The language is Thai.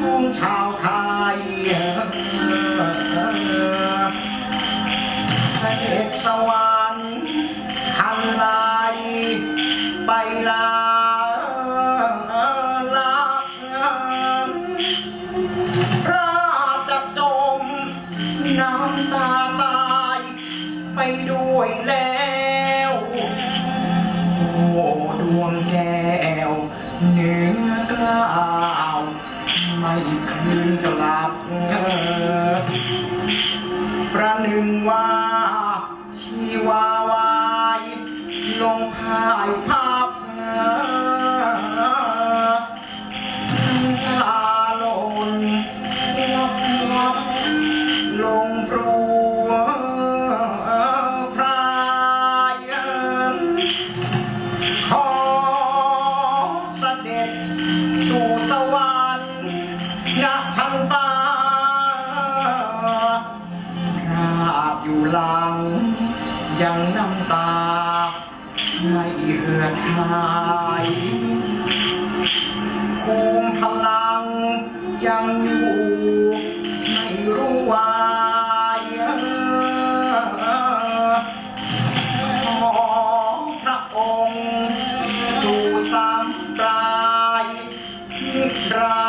ของชาวไทยเสด็จสวรรค์ทันไลไปลาลักราจะจมน้ำตาตายไปด้วยแล้วโอ้ดวงแก้วเนื้อกล้า วไม่คืนกลับประหนึ่งว่าชีวาวายลงพายพับตาลนวับวับลงปรัวพรายขอเสด็จสู่สวรรค์ อยู่หลัง ยังน้ำตา ไม่เหือดหายภูมิพลังยังอยู่ไม่รู้วายขอพระองค์สู่สามปลายนิรั